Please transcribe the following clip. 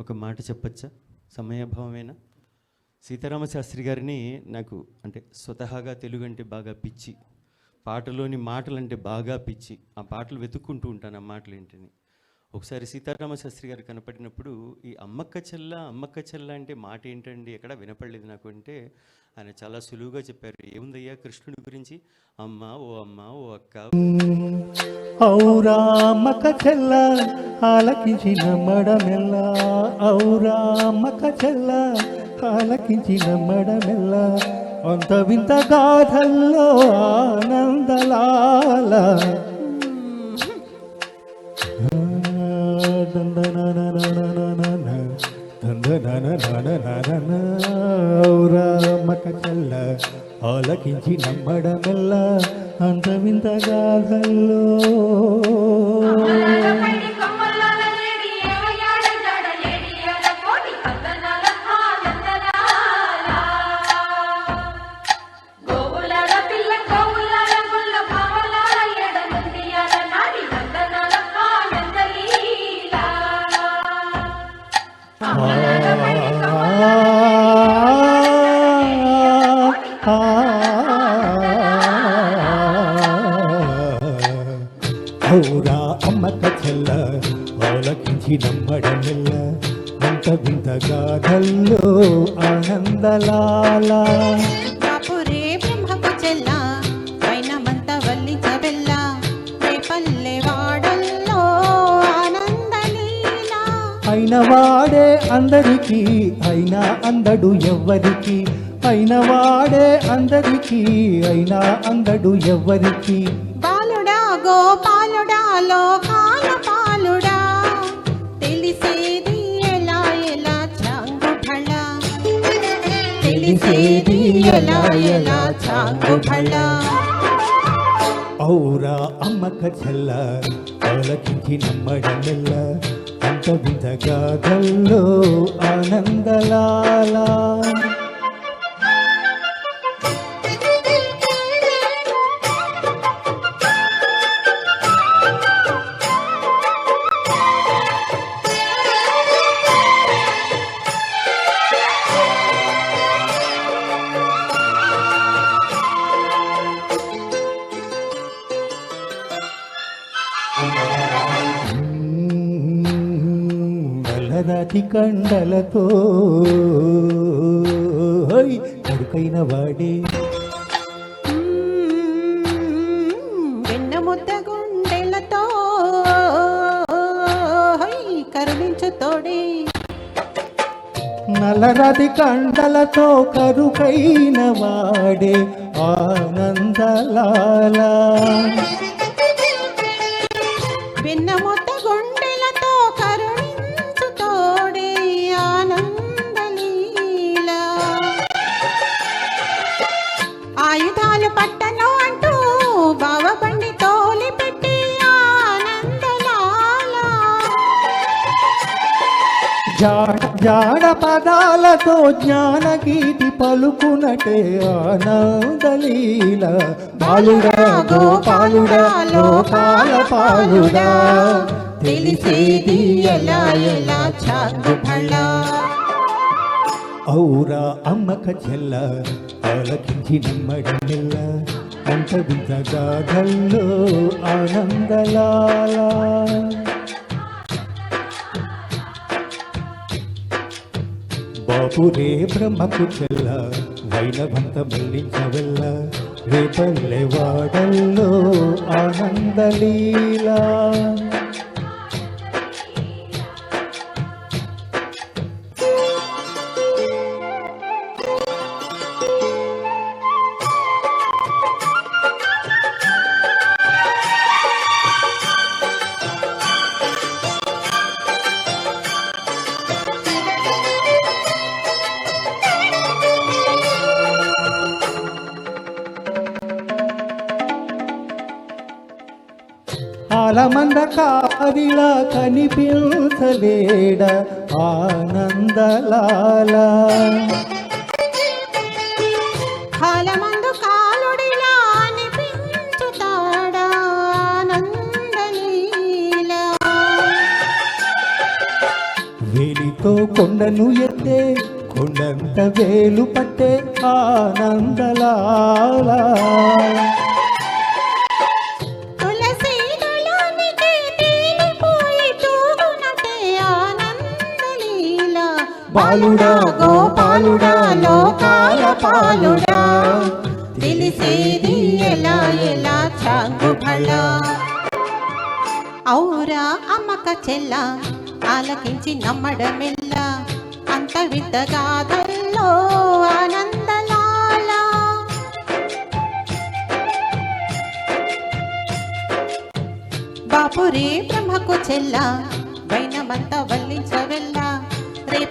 ఒక మాట చెప్పచ్చా? సమయాభావమేనా? సీతారామ శాస్త్రి గారిని నాకు అంటే స్వతహాగా తెలుగు అంటే బాగా పిచ్చి పాటలోని మాటలు అంటే బాగా పిచ్చి ఆ పాటలు వెతుక్కుంటూ ఉంటాను ఆ మాటలు ఏంటని ఒకసారి సీతారామ శాస్త్రి గారు కనపడినప్పుడు ఈ అమ్మక్క చెల్ల అమ్మక్క చెల్ల అంటే మాట ఏంటండి? ఎక్కడ వినపడలేదు నాకు అంటే ఆయన చాలా సులువుగా చెప్పారు. ఏముందయ్యా కృష్ణుడి గురించి? అమ్మ ఓ అమ్మ ఓ అక్క. ఔరామక చెల్ల ఆలకించిన మడమెల్ల. ఔరామక చెల్ల ఆలకించిన మడమెల్ల. అంత వింత గాథల్లో ఆనందలాల. ఔరామక చెల్ల ఆలకించి నమ్మడమెల్ల అంతమింత గాథల్లో అంత వింత గాథల్లో ఆనందలాల. బాపురే బ్రహ్మకు చెల్ల వైనమంత వల్లించబెల్ల రేపల్లె వాడల్లో ఆనందలీల. అయిన వాడే అందరికీ అయినా అందడు ఎవ్వరికి. అయిన వాడే అందరికీ అయినా అందడు ఎవ్వరికి. బాలుడా గోపాలుడా లోకాల పాలుడా. తెలిసేది తెలిసేది ఎలా ఎలా చాంగు ఫళ ఔరా అమ్మక చెల్ల ఆలకించి నమ్మడమెల్ల అంత వింత గాథల్లో నల్లరాతి కండలతో. కడుకైన వాడే. వెన్న ముద్ద గుండెలతో. హై, కరుణించు తోడే నల్లరాతి కండలతో కరుకైన వాడే ఆనందలాల. వెన్న జాడ జాడ పదాలతో జ్ఞానగీతి పలుకునటే ఆనందలీల బాలుడా గోపాలుడా లోకాల పాలుడా తెలిసేది ఎలా ఎలా చాంగు ఔరా అమ్మక చెల్ల ఆలకించి నమ్మడమెల్ల అంత వింత గాథల్లో ఆనందలాలా. ఊరే బ్రహ్మకు చెల్ల వైనవంత మల్లించవెల్ల రేపల్లె వాడల్లో ఆనందలీలా కనిపించలేడ ఆనందలాల. కాలమందు కాలుడిలా అనిపించుతాడా ఆనందలీల. వేలితో కొండను ఎత్తే కొండంత వేలు పట్టే ఆనందలాల. బాలుడా గోపాలుడా లోకాల పాలుడా. తెలిసేది ఎలా ఎలా చాంగుభళ ఔరా అమ్మక చెల్ల ఆలకించి నమ్మడమెల్ల అంత వింత గాథల్లో ఆనందలాల. బాపురే బ్రహ్మకు చెల్ల వైనమంతా వల్లించవెల్లా.